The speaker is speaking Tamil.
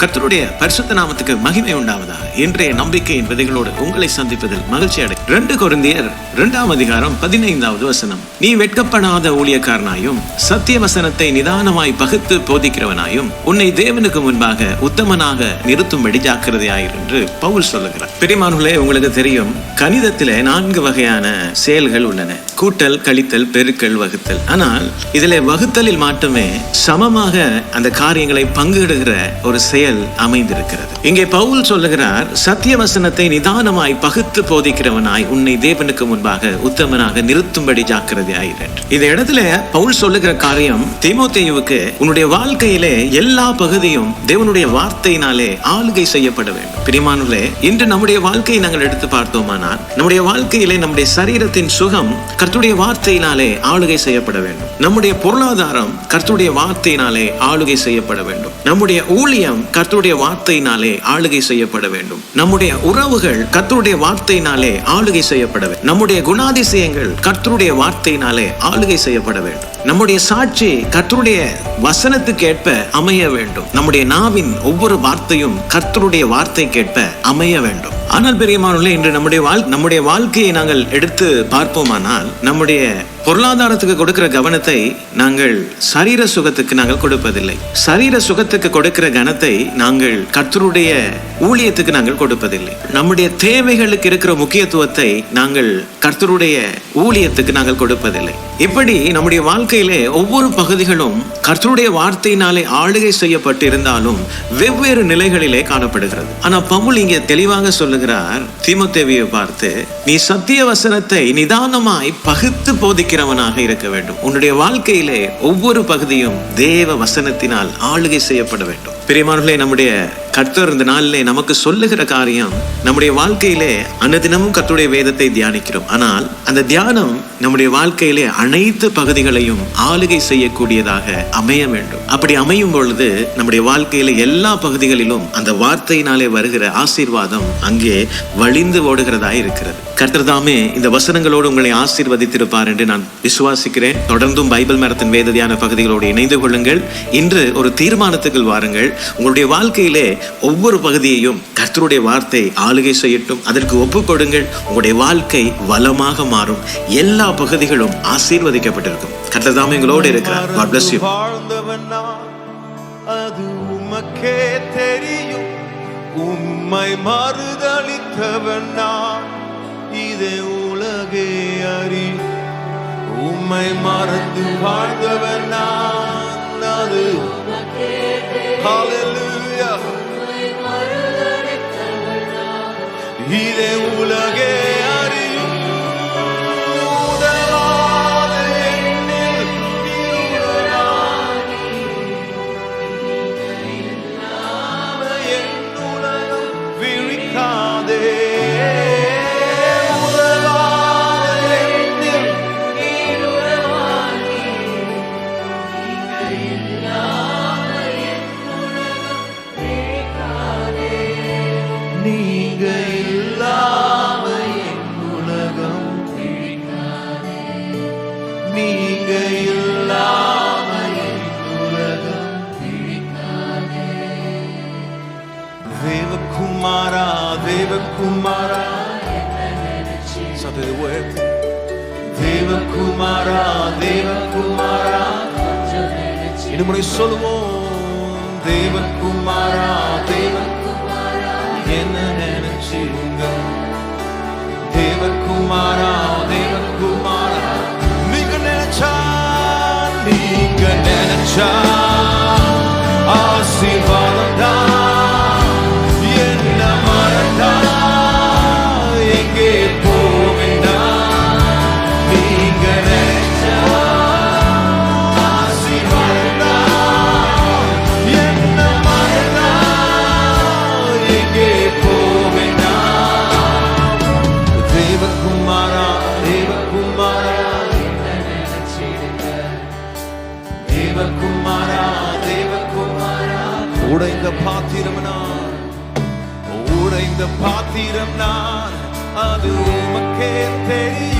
கத்தருடைய பரிசுத்த நாமத்துக்கு மகிமை உண்டாவதா இன்றைய நம்பிக்கையின் விதைகளோடு உங்களை சந்திப்பதில் மகிழ்ச்சி அடை. ரெண்டு குருந்தியர் இரண்டாம் அதிகாரம் பதினைந்தாவது வசனம். நீ வெட்கப்படாத ஊழியக்காரனாயும் சத்திய வசனத்தை நிதானமாய் பகுத்து போதிக்கிறவனாயும் உன்னை தேவனுக்கு முன்பாக உத்தமனாக நிறுத்தும்படி ஜாக்கிரதையாயிரு என்று பவுல் சொல்லுகிறார். பெரியமானங்களே உங்களுக்கு தெரியும் கணிதத்திலே நான்கு வகையான செயல்கள் உள்ளன. கூட்டல் கழித்தல் பெருக்கல் வகுத்தல். ஆனால் இதுல வகுத்தலில் மட்டுமே சமமாக அந்த காரியங்களை பங்கிடுகிற ஒரு செயல் அமைந்திருக்கிறது. இங்கே பவுல் சொல்லுகிறார் சத்திய வசனத்தை நிதானமாய் பகுத்து போதிக்கிறவனாய் உன்னை தேவனுக்கு முன்பாக உத்தமனாக நிறுத்தும்படி ஜாக்கிரதையாயிரு. என்று. இந்த இடத்துல பவுல் சொல்லுகிற காரியம் திமுத்தேயுவுக்கு உன்னுடைய வாழ்க்கையிலே எல்லா பகுதியும் தேவனுடைய வார்த்தையினாலே ஆளுகை செய்யப்பட வேண்டும். பிரிமானுலே இன்று நம்முடைய வாழ்க்கையை நாங்கள் எடுத்து பார்த்தோமானால் நம்முடைய வாழ்க்கையிலே நம்முடைய சரீரத்தின் சுகம் கர்த்துடைய வார்த்தையினாலே ஆளுகை செய்யப்பட வேண்டும். நம்முடைய பொருளாதாரம் கர்த்துடைய வார்த்தையினாலே ஆளுகை செய்யப்பட வேண்டும். நம்முடைய ஊழியம் கர்த்தருடைய வார்த்தையினாலே ஆளுகை செய்யப்பட வேண்டும். நம்முடைய உறவுகள் கர்த்தருடைய வார்த்தையினாலே ஆளுகை செய்யப்பட வேண்டும். நம்முடைய குணாதிசயங்கள் கர்த்தருடைய வார்த்தையினாலே ஆளுகை செய்யப்பட வேண்டும். நம்முடைய சாட்சி கர்த்தருடைய வசனத்துக்கு ஏற்ப அமைய வேண்டும். நம்முடைய நாவின் ஒவ்வொரு வார்த்தையும் கர்த்தருடைய வார்த்தைக்கேற்ப அமைய வேண்டும். ஆனால் பெரியமானவர்களே இன்று நம்முடைய வாழ் நம்முடைய வாழ்க்கையை நாங்கள் எடுத்து பார்ப்போமானால் நம்முடைய பொருளாதாரத்துக்கு கொடுக்கிற கவனத்தை நாங்கள் சரீர சுகத்துக்கு நாங்கள் கொடுப்பதில்லை. சரீர சுகத்துக்கு கொடுக்கிற கனத்தை நாங்கள் கர்த்தருடைய ஊழியத்துக்கு நாங்கள் கொடுப்பதில்லை. நம்முடைய தேவைகளுக்கு இருக்கிற முக்கியத்துவத்தை நாங்கள் கர்த்தருடைய ஊழியத்துக்கு நாங்கள் கொடுப்பதில்லை. இப்படி நம்முடைய வாழ்க்கையிலே ஒவ்வொரு பகுதிகளும் கர்த்தருடைய வார்த்தையினாலே ஆளுகை செய்யப்பட்டு இருந்தாலும் வெவ்வேறு நிலைகளிலே காணப்படுகிறது. ஆனா பவுல் இங்கே தெளிவாக சொல்லுகிறார் தீமோத்தேவியை பார்த்து நீ சத்திய வசனத்தை நிதானமாய் பகுத்து போதிக்கிறவனாக இருக்க வேண்டும். உன்னுடைய வாழ்க்கையிலே ஒவ்வொரு பகுதியும் தேவ வசனத்தினால் ஆளுகை செய்யப்பட வேண்டும். பிரியமானவர்களே நம்முடைய கர்த்தர் இந்த நாளிலே நமக்கு சொல்லுகிற காரியம் நம்முடைய வாழ்க்கையிலே அன்னதினமும் கர்த்தருடைய வேதத்தை தியானிக்கிறோம். ஆனால் அந்த தியானம் நம்முடைய வாழ்க்கையிலே அனைத்து பகுதிகளையும் ஆளுகை செய்யக்கூடியதாக அமைய வேண்டும். அப்படி அமையும் பொழுது நம்முடைய வாழ்க்கையில எல்லா பகுதிகளிலும் அந்த வார்த்தையினாலே வருகிற ஆசீர்வாதம் அங்கே வழிந்து ஓடுகிறதா இருக்கிறது. கர்த்தர் தாமே இந்த வசனங்களோடு உங்களை ஆசீர்வதித்திருப்பார் என்று நான் விசுவாசிக்கிறேன். தொடர்ந்தும் பைபிள் மரத்தின் வேததியான பகுதிகளோடு இணைந்து கொள்ளுங்கள். இன்று ஒரு தீர்மானத்துக்கு வாருங்கள். உங்களுடைய வாழ்க்கையிலே ஒவ்வொரு பகுதியையும் கர்த்தருடைய வார்த்தை ஆளுகை செய்யட்டும். அதற்கு ஒப்புக் கொடுங்கள். உங்களுடைய வாழ்க்கை வளமாக மாறும். எல்லா பகுதிகளும் ஆசீர்வதிக்கப்பட்டிருக்கும். கர்த்தர் தாமே இருக்கிறார். God bless you. அது உமக்கே தெரியும். உம்மை மறுதளித்தவன் நான். இதை உலகே அறி. உம்மை மறந்து வாழ்ந்தவன் நான் அது. இதை உலகே நீங்க இல்லாம என் உலகம் நீங்க இல்லாம என் உலகம் தேவகுமாரா தேவகுமாரா சொல்லுவோம் தேவகுமாரா தேவ என்ன நினைச்சிருங்க தேவகுமாரா தேவகுமாரா தேவகுமாரா தேவகுமாரா. உடைந்த பாத்திரம் நான். உடைந்த பாத்திரம் நான். அது உமக்கே தெரியும்.